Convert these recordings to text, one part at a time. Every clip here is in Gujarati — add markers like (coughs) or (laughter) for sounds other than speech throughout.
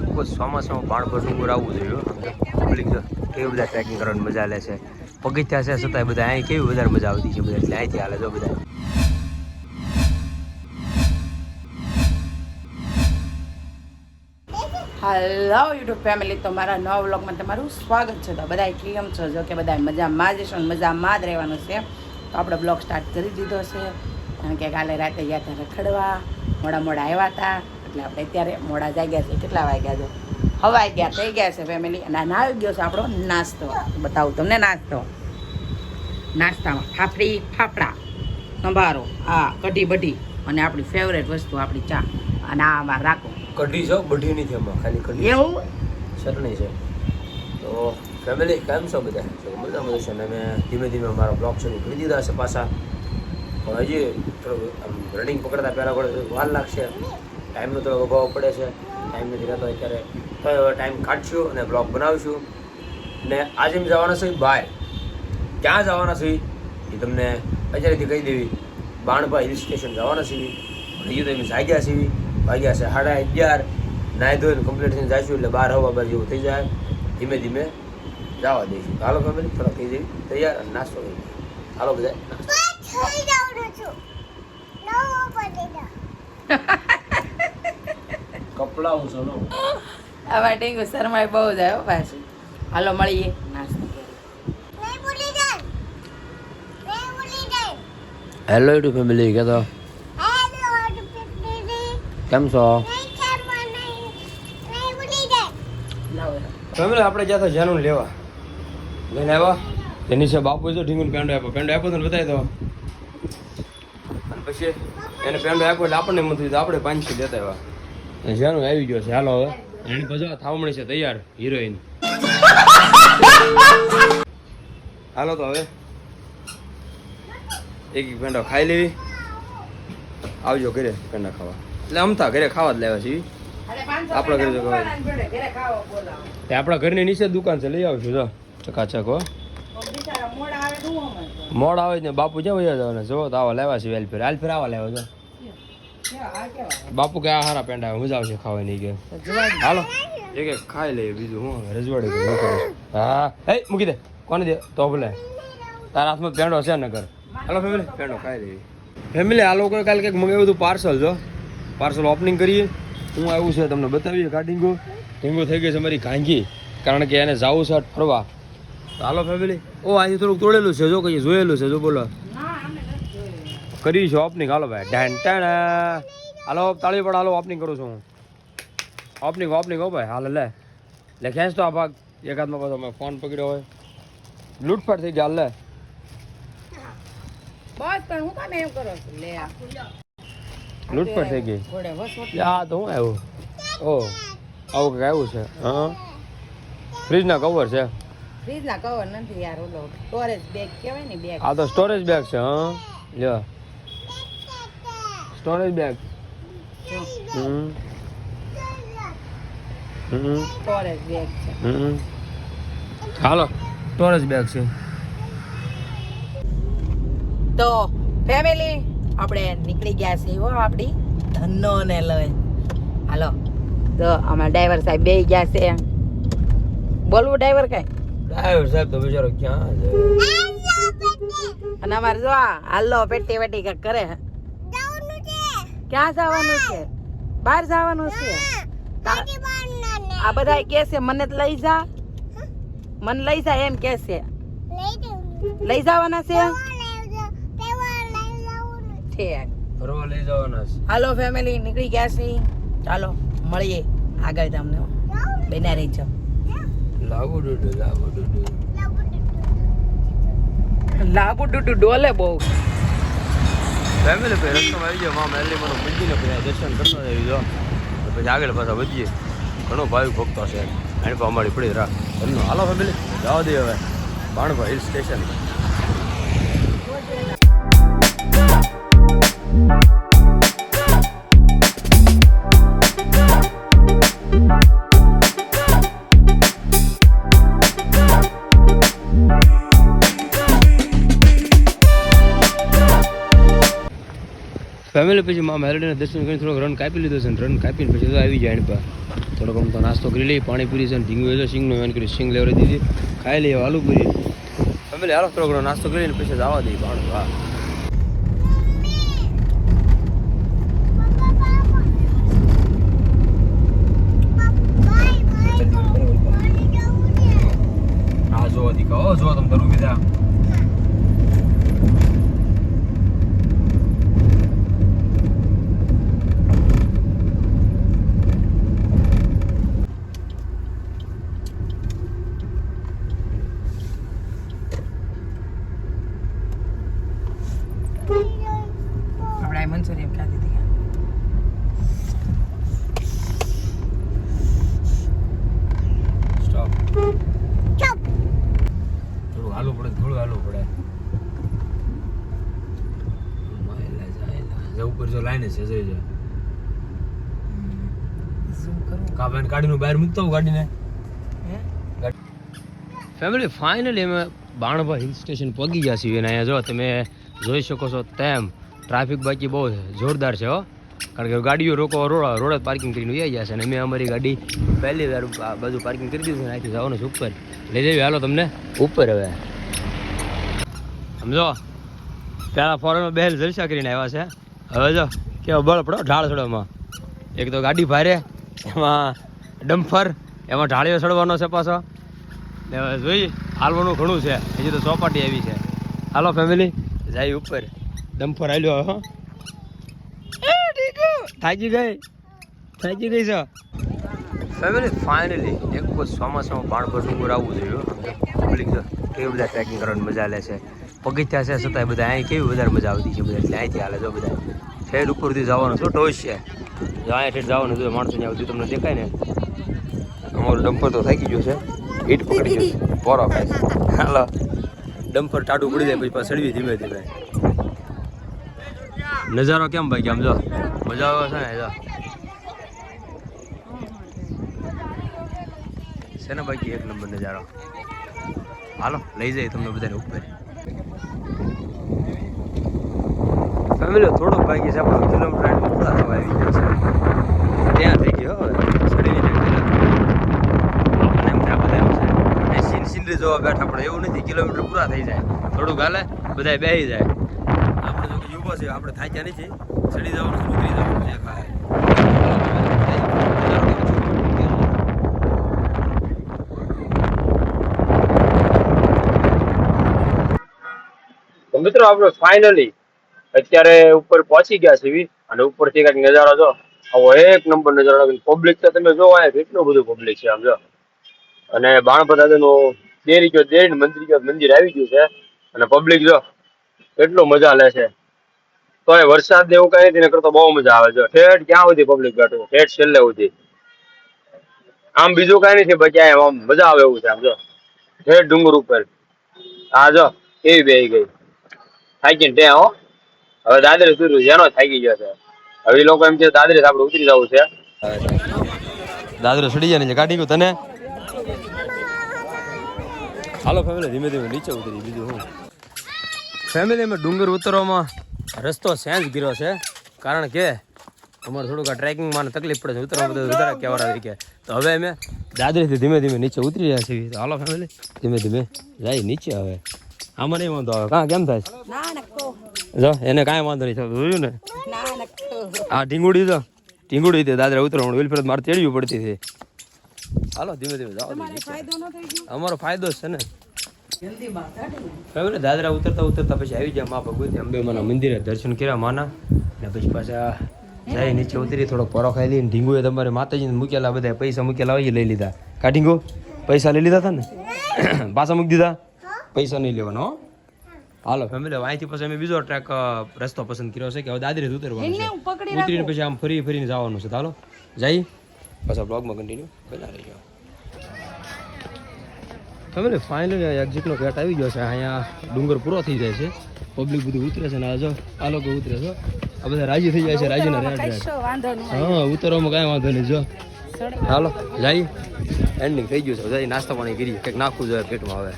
એક વખત ચોમાસામાં પાણ પર ડુંગર આવવું જોઈએ. પબ્લિક કેવી બધા ટ્રેકિંગ કરવાની મજા લે છે. પગથિયા છે છતાંય બધા અહીં કેવી વધારે મજા આવતી છે બધા, એટલે અહીંથી હાલે જો બધા. હલો યુટ્યુબ ફેમિલી તો મારા નવા વ્લોગમાં તમારું સ્વાગત છે. તો બધા કેમ છો જો કે બધા મજામાં જ છો મજામાં જ રહેવાનું છે. તો આપણે બ્લોગ સ્ટાર્ટ કરી દીધો છે. કારણ કે કાલે રાતે ગયા હતા રખડવા. મોડા મોડા આવ્યા હતા. એટલે આપણે અત્યારે મોડા જાગ્યા છે. કેટલા વાગ્યા છે? હવાઈ ગયા થઈ ગયા છે ફેમિલી અને આ ના આવી ગયો છે આપણો નાસ્તો. બતાવું તમને નાસ્તો. નાસ્તામાં ફાફડી ફાફડા સંભારો આ કઢી બઢી અને આપણી ફેવરેટ વસ્તુ આપણી ચા. અને આ અમારે રાખો. કઢી છો બઢી નથી એમાં ખાલી કઢી એવું? ચટણી છે. તો ફેમિલી કેમ છો બધા? તો બધા બધા છે. અને મેં ધીમે ધીમે અમારો બ્લોગ શરૂ કરી દીધા છે પાછા. પણ હજી થોડું રનિંગ પકડતા પહેલાં વાર લાગશે. ટાઈમનો થોડો અભાવ પડે છે. ટાઈમ નથી રહેતો અત્યારે. તો ટાઈમ કાઢશું અને બ્લોગ બનાવીશું. ને આજે અમે જવાના છે બહાર. ક્યાં જવાના છે એ તમને અત્યારેથી કહી દેવી. બાણભા હિલ સ્ટેશન જવાના છે હજી તો એમ જાગ્યા છે વાગ્યા છે સાડા અગિયાર. નાહી ધોઈને કમ્પ્લીટ થઈને જઈશું એટલે બાર હવા બાર જેવું થઈ જાય. ધીમે ધીમે જવા દઈશું. હાલો ફેમિલી થોડા થઈ જઈ તૈયાર અને નાસ્તો કરી. હાલો બધા નાસ્તો. (laughs) કપડા હું સનો માટે ડેન્ગુ શરમાય બહુ જ આવ્યો પાછું. હાલો મળીએ. નાસ્તો હેલો યુટ્યુબ ફેમિલી કે તો કેમ છો? ફેમિલી આપણે જ્યાં તો જાનું લેવા. લઈને આવ્યા? તેની છે બાપુ છે ઢીંગુન પેન્ડો આપ્યો. પેન્ડો આપ્યો તો ને બતાવી દો. અને પછી એને પેન્ડો આપ્યો એટલે આપણને મત થયું તો આપણે પાંચસો દેતા આવ્યા. જાનું આવી ગયો છે. હાલો હવે. એની પછી થાવમણી છે તૈયાર હિરોઈન હાલો તો હવે. એક એક પેંડો ખાઈ લેવી. આવજો ઘરે પેંડા ખાવા. એટલે અમથા ઘરે ખાવા જ લેવા છીએ. આપણા ઘરે તો ખવાય. તે આપણા ઘરની નીચે દુકાન છે લઈ આવજો જો. ચકાચક હો. મોડ આવે ને બાપુ જ્યાં વયા જવાના જો તો આવા લેવા છે વેલફેર. વેલફેર આવા લેવા જો. બાપુ કે આ હારા પેંડા મજા આવશે ખાવા નહીં કે. હાલો. એક એક ખાઈ લઈએ બીજું હું રજવાડી હું. એ મૂકી દે. કોને દે? તો ભલે. તારા હાથમાં પેંડો છે નગર હાલો ફેમિલી પેંડો ખાઈ લઈએ. ફેમિલી આ લોકોએ કાલે કંઈક મંગાવ્યું હતું પાર્સલ જો. પાર્સલ ઓપનિંગ કરીએ. હું આવ્યું છે તમને બતાવીએ કાઢીંગો ઢીંગો થઈ ગયો છે મારી કાંગી કારણ કે એને જવું છે ફરવા. તો હાલો ફેમિલી ઓ આજે થોડુંક તોડેલું છે જો કહીએ જોયેલું છે જો બોલો. કરી છે ઓપનિંગ હાલો ભાઈ. ઢેન હાલો તાળી પડ હાલો ઓપનિંગ કરું છું હું. ઓપનિંગ ઓપનિંગ હો ભાઈ. હાલ લે. લે ખેંચ તો આ ભાગ. એકાદમાં પાછો મેં ફોન પકડ્યો હોય. લૂંટફાટ થઈ ગયા હાલ લે. બસ પણ હું કામ એમ કરો લે લૂંટફાટ થઈ ગઈ. યા આ તો હું આવ્યું? ઓ આવું કંઈક આવ્યું છે. હા ફ્રીજના કવર છે. ફ્રીજના કવર નથી યાર ઓલો સ્ટોરેજ બેગ કહેવાય ને બેગ આ તો સ્ટોરેજ બેગ છે હા. લ્યો. સ્ટોરેજ બેગ હમ. હમ. સ્ટોરેજ બેગ છે. હમ. હાલો. સ્ટોરેજ બેગ છે. તો ફેમિલી આપણે નીકળી ગયા છીએ હો આપણી ધનો ને લઈ હાલો. તો અમારા ડ્રાઈવર સાહેબ બે ગયા છે. બોલવું ડ્રાઈવર કઈ? ડ્રાઈવર સાહેબ તો બિચારો ક્યાં છે? અને અમારે જો આ હાલો પેટી વેટી કાંઈક કરે ક્યાં જવાનું છે? બહાર જવાનું છે? આ બધા કે છે મને લઈ જા. મને લઈ જા એમ કે છે. લઈ જવાના છે? ઠીક ફરવા લઈ જવાના છે. હાલો ફેમિલી નીકળી ગયા છે. ચાલો મળીએ આગળ તમને. બેના રહી જાઓ લાવો ડુડુ લાવો ડુડુ. લાવો ડુડુ ડોલે બહુ. ફેમિલી ભાઈ રસ્તામાં આવી ગયો, માં મેરલી મને મૂકીને પછી દર્શન કરતા આવી જો પછી આગળ પાછા વધીએ. ઘણો ભાવિક ભક્તો છે. એને પણ અમારી પડી રાખ એમનો, હાલો ફેમિલી જવા દે હવે. બાણભા હિલ સ્ટેશન ફેમિલી પછી મા મેલડીને દર્શન કરીને થોડોક રન કાપી લીધો છે રન કાપીને પછી તો આવી જાય પા પર થોડોક આમ તો નાસ્તો કરી લઈએ, પાણીપુરી છે ઢીંગું છે સિંગનું એમ કરી સિંગ લેવડી દીધી. ખાઈ લઈએ આલુપુરી ફેમિલી, હાલો, થોડોક નાસ્તો કરીને પછી જવા દઈએ પાણી વા જો દીકા ઓ જો તમે ધરું બીજા મંચુરિયન ખાધી હતી થોડું હાલવું પડે થોડું હાલવું પડે. જવું ઉપર જો લાઈને છે જઈ જાય કાબેન ગાડીનું બહાર મૂકતો હું ગાડીને? હે? ફેમિલી ફાઇનલી અમે બાણભા હિલ સ્ટેશન પહોંચી ગયા છીએ અને અહીંયા જો તમે જોઈ શકો છો તેમ ટ્રાફિક બાકી બહુ જોરદાર છે હો. કારણ કે ગાડીઓ રોકો, રોડ રોડ જ પાર્કિંગ કરીને ઉઈ જશે અને મેં અમારી ગાડી પહેલી વાર બાજુ પાર્કિંગ કરી દીધું નાખી જવાનું છે ઉપર. લઈ જઈએ હાલો તમને. ઉપર હવે. સમજો? પેલા ફોરેનમાં બહેલ જલસા કરીને આવ્યા છે. હવે જો, કેવો બળ પડો ઢાળ ચડવામાં એક તો ગાડી ભારે, એમાં ડમ્ફર, એમાં ઢાળીઓ ચડવાનો છે પાછો. ને હવે જોઈ, હાલવાનું ઘણું છે. હજી તો ચોપાટી આવી છે. હાલો ફેમિલી જાય ઉપર. ડમ્ફર હાલ્યો હો. થાકી ગઈ? થાકી ગઈ છો? ફેમિલી ફાઇનલી એક વખત ચોમાસામાં પાણ પર ડુંગર આવવું જોઈએ પબ્લિક તો કેવી બધા ટ્રેકિંગ કરવાની મજા લે છે. પગથિયા છે છતાંય બધા અહીં કેવી વધારે મજા આવતી છે બધા એટલે અહીંથી હાલે જો બધા ઠેર ઉપરથી જવાનું શું ટોચ છે. જો અહીંયા ઠેર જવાનું જો માણસો ત્યાં આવતી તમને દેખાય ને? અમારું ડમ્પર તો થાકી ગયું છે. હીટ પકડી ગયું છે. પોરો ખાય હાલો. ડમ્પર ટાટું પડી જાય પછી પાછળ સળવી ધીમે ધીમે. નજારો કેમ ભાઈ આમ જો? મજા આવે છે ને, જો. છે ને એક નંબર નજારો. હાલો, લઈ જાય તમને બધાને ઉપર. ફેમિલી થોડુંક બાકી છે આપણું કિલોમીટર પૂરા થવા આવી ગયા છે. ત્યાં થઈ ગયો, હવે સડીની બધા એમ છે સીન જોવા બેઠા, પણ એવું નથી, કિલોમીટર પૂરા થઈ જાય. થોડુંક હાલે બધા બેસી જાય. આપણે જો કે યુવા છે. આપણે થાક્યા નથી ચડી જવાનું, ઉતરી જવાનું છે ખાય. મિત્રો, આપણે ફાઇનલી અત્યારે ઉપર પહોંચી ગયા છીએ અને ઉપરથી કંઈક નજારો જો. આવો એક નંબર નજારો પબ્લિક તો તમે જો આ કેટલું બધું પબ્લિક છે આમ અને બાણપત દાદાનું દેરી ગયો દેરી મંદિર ગયો મંદિર આવી ગયું છે. અને પબ્લિક જો કેટલું મજા લે છે. તો એ વરસાદ ને એવું કઈ નથી નકર તો બહુ મજા આવે છે. ઠેઠ ક્યાં સુધી પબ્લિક બેઠું? ઠેઠ છેલ્લે સુધી. આમ બીજું કઈ નથી બાકી આમ મજા આવે એવું છે આમ જો. ઠેઠ ડુંગર ઉપર. આ જો કેવી બે ગઈ. થાકીને ત્યાં હો. હવે દાદરે સુરું જેનો થાકી ગયો છે. હવે એ લોકો એમ કે દાદરે આપણે ઉતરી જવું છે. દાદરે સડી જાય ને કાઢી ગયું તને? હાલો ફેમિલી ધીમે ધીમે નીચે ઉતરી બીજું હું ફેમિલી અમે ડુંગર ઉતરવામાં રસ્તો સેન્જ ગીરો છે કારણ કે અમારે થોડુંક આ ટ્રેકિંગમાં તકલીફ પડે છે ઉતરવા બધું વધારે કહેવા તરીકે તો હવે અમે દાદરીથી ધીમે ધીમે નીચે ઉતરી રહ્યા છીએ. તો હાલો ફેમિલી ધીમે ધીમે જાય નીચે હવે. આમાં નહીં વાંધો આવે. કાં કેમ થાય? જો એને કાંઈ વાંધો નહીં થતો જોયું ને? આ ઢીંગુડી તો ઢીંગુડી તે દાદરા ઉતરવાનું વિલફરત મારે તેડવી પડતી હતી. હાલો ધીમે ધીમે જાઓ અમારો ફાયદો છે ને. ફેમિલી દાદરા ઉતરતા ઉતરતા પછી આવી ગયા મા ભગવતી. અંબે માના મંદિરે દર્શન કર્યા માના. ને પછી પાછા જાય નીચે ઉતરી થોડો પરો ખાઈ લઈને ઢીંગુએ તમારે માતાજીને મૂકેલા બધા પૈસા મૂકેલા હોય લઈ લીધા. કા ઢીંગુ? પૈસા લઈ લીધા હતા ને (coughs) પાછા મૂકી દીધા? પૈસા નહીં લેવાનો હો. હાલો. ફેમિલી અહીંથી પછી અમે બીજો ટ્રેક રસ્તો પસંદ કર્યો છે કે હવે દાદરી ઉતરવાનું છે. ઉતરીને પછી આમ ફરી ફરીને જવાનું છે. હાલો. જઈ. પાછા બ્લોગમાં કન્ટિન્યુ બના રહી ગયો ફેમિલી ફાઇનલી એક્ઝિટનો ગેટ આવી ગયો છે. અહીંયા ડુંગર પૂરો થઈ જાય છે. પબ્લિક બધું ઉતરે છે ને આ જો આ લોકો ઉતરે છે. આ બધા રાજી થઈ જાય છે રાજીના ન હા ઉતરવામાં કાંઈ વાંધો નહીં જો. હાલો જઈ એન્ડિંગ થઈ ગયું છે. જઈ નાસ્તા પાણી કરીએ કંઈક નાખવું જોઈએ પેટમાં હવે.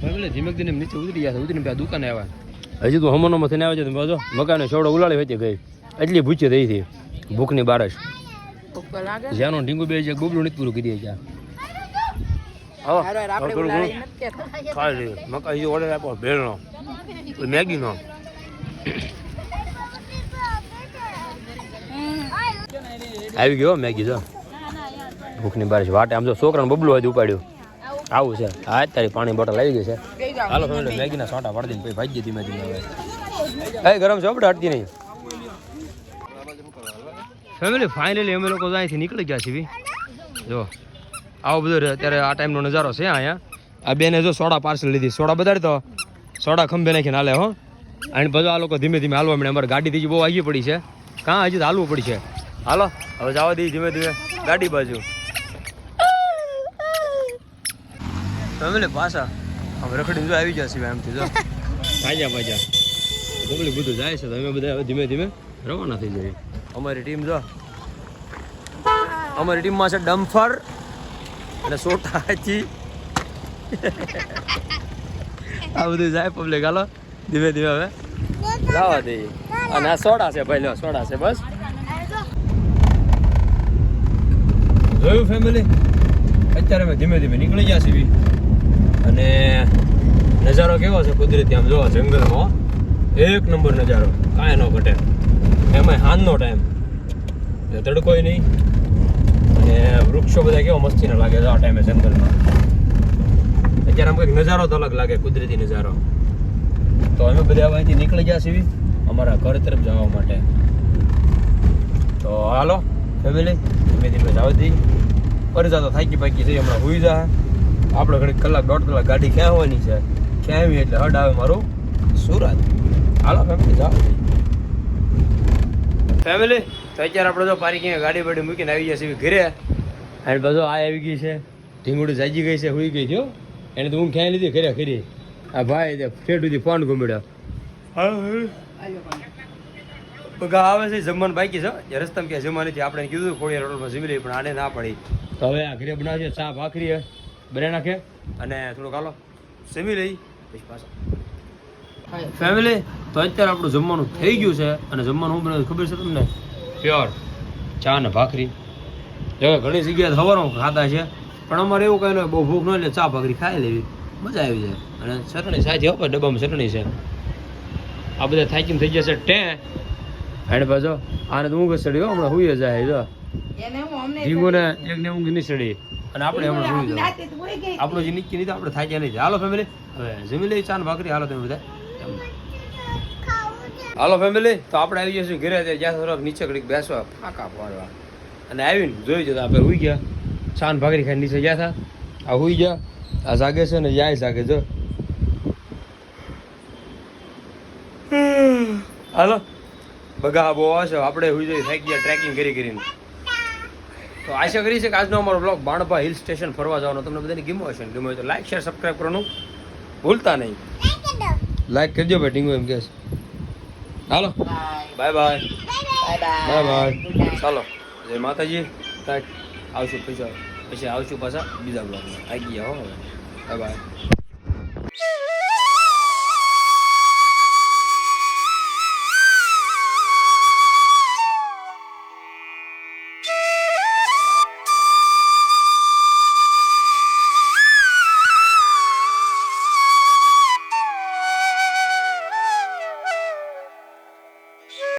ફેમિલી ધીમે ધીમે નીચે ઉતરી ગયા છે. ઉતરીને પેલા દુકાને આવ્યા. હજી તો હમણાં થઈને આવે છે. તમે મકાને છોડો ઉલાળી હતી ગઈ. એટલી ભૂચી રહી હતી. ભૂખની બારશ જ્યાંનો ડીંગુ બે છે ગોબલું નથી પૂરું કરી ગયા મકાઈ જો ઓર્ડર આપો ભેળનો. મેગીનો આવી ગયો મેગી જો. ભૂખની બારીશ વાટે. આમ જો છોકરાને બબલું હોય ઉપાડ્યું. આવું છે. હા તારી પાણી બોટલ આવી ગઈ છે. હાલો મેગીના સોટા પાડી દઈને ભાઈ ભાજી ધીમે ધીમે હવે. ગરમ ચોપડા હટતી નહીં. ફેમિલી ફાઇનલી અમે લોકો અહીંથી નીકળી ગયા છીએ જો આવો બધો અત્યારે આ ટાઈમનો નજારો છે અહીંયા. આ બેને જો સોડા પાર્સલ લીધી. સોડા બધાડી તો સોડા ખંભે નાખીને હાલે હો. અને બધો આ લોકો ધીમે ધીમે હાલવા મળે અમારે ગાડી ત્રીજી બહુ આગી પડી છે. કાં હજી તો હાલવું પડી છે? હાલો હવે જવા દઈએ ધીમે ધીમે. ગાડી બાજુ. ફેમિલી પાછા. હવે રખડીને જો આવી જશે એમથી જો. ભાજા ભાજા બધું જાય છે તો અમે બધા હવે ધીમે ધીમે રવાના થઈ જઈએ. અમારી ટીમ જો. અમારી ટીમમાં છે ડમ્ફર અને સોટા હાચી આ બધું જાય પબ્લિક હાલો, ધીમે ધીમે હવે. લાવવા દઈએ અને આ સોડા છે ભાઈ, લો, સોડા છે બસ. જોયું ફેમિલી અત્યારે અમે ધીમે ધીમે નીકળી ગયા છીએ. અને નજારો કેવો છે કુદરતી? આમ જોવા જંગલમાં એક નંબર નજારો. કાંઈ ન ઘટે. એમાં હાનનો ટાઈમ તડકોય નહીં. અને વૃક્ષો બધા કેવા મસ્તીના લાગે છે આ ટાઈમે જંગલમાં. અત્યારે આમ કંઈક નજારો તો અલગ લાગે, કુદરતી નજારો. તો અમે બધા અહીંથી નીકળી ગયા છીએ અમારા ઘર તરફ જવા માટે. તો હાલો ફેમિલી ધીમે ધીમે જાવ ફરી પરજા થાકી પાકી થઈ હમણાં હુઈ જા. આપણે ઘડી કલાક, દોઢ કલાક ગાડી ક્યાં હોવાની છે? ક્યાં આવી એટલે હડ આવે મારું સુરત. હાલો ફેમિલી જાઓ. ફેમિલી તો અત્યારે આપણે જો પાર્કિંગ ગાડી બાડી મૂકીને આવી ગયા છીએ ઘરે. અને બધો આ આવી ગઈ છે. ઢીંગુડી જાજી ગઈ છે હુઈ ગઈ છે એને તો હું ક્યાંય લીધી ઘરે ખરી આ ભાઈ તે ફેટ સુધી ફોન ગુમડ્યો. પગા આવે છે જમવાનું બાકી છે રસ્તામાં ક્યાં જમવા નથી આપણે કીધું ખોડિયા રોડમાં જમી લઈ પણ આને ના પડી. તો હવે આ ઘરે બનાવશે ચા ભાખરી બને નાખે. અને થોડુંક હાલો જમી લઈ પછી પાછા ફેમિલી તો અત્યારે આપણું જમવાનું થઈ ગયું છે અને જમવાનું હું બને ખબર છે તમને? પ્યોર ચા ને ભાખરી. જો ઘણી જગ્યાએ સવારમાં ખાતા છે પણ અમારે એવું કઈ નહીં બહુ ભૂખ ન એટલે ચા ભાખરી ખાઈ લેવી. મજા આવી જાય. અને ચટણી સાચી હોય ડબ્બામાં ચટણી છે. આ બધા થાકીને થઈ જશે ટે. અને પાછો આને તો ઊંઘ ચડી હમણાં હુઈ જાય જો. એક ને એકને ઊંઘ નહીં ચડી. અને આપણે હમણાં સુઈ જાવ. આપણું જે નીચે નહીં આપણે થાક્યા નહીં. હાલો ફેમિલી હવે જમી લઈ ચા ને ભાખરી. હાલો તમે બધા. હાલો ફેમિલી તો આપણે આવી જઈશું ઘરે ત્યાં જ્યાં થોડાક નીચે ઘડીક બેસવા ફાંકા પાડવા. અને આવીને જોઈ જતા આપણે હુઈ ગયા. છાન ભાગરી ખાઈ નીચે ગયા હતા. આ હુઈ ગયા. આ જાગે છે ને જાય જાગે જો હાલો. બગા બહુ આવશે. આપણે હુઈ જઈ થાકી ગયા ટ્રેકિંગ કરી કરીને. તો આશા કરી છે કે આજનો અમારો બ્લોગ બાણભા હિલ સ્ટેશન ફરવા જવાનો. તમને બધાને ગીમો હશે ને? ગમ્યો હોય તો લાઈક શેર સબસ્ક્રાઈબ કરવાનું ભૂલતા નહીં. લાઈક કરજો ભાઈ ટીંગુ એમ કે હાલો. Bye. Bye bye Bye. Bye. Bye bye. ચાલો જય માતાજી. આવશું પછી પછી આવશું પાછા બીજા બ્લોગમાં આવી ગયા હો બાય બાય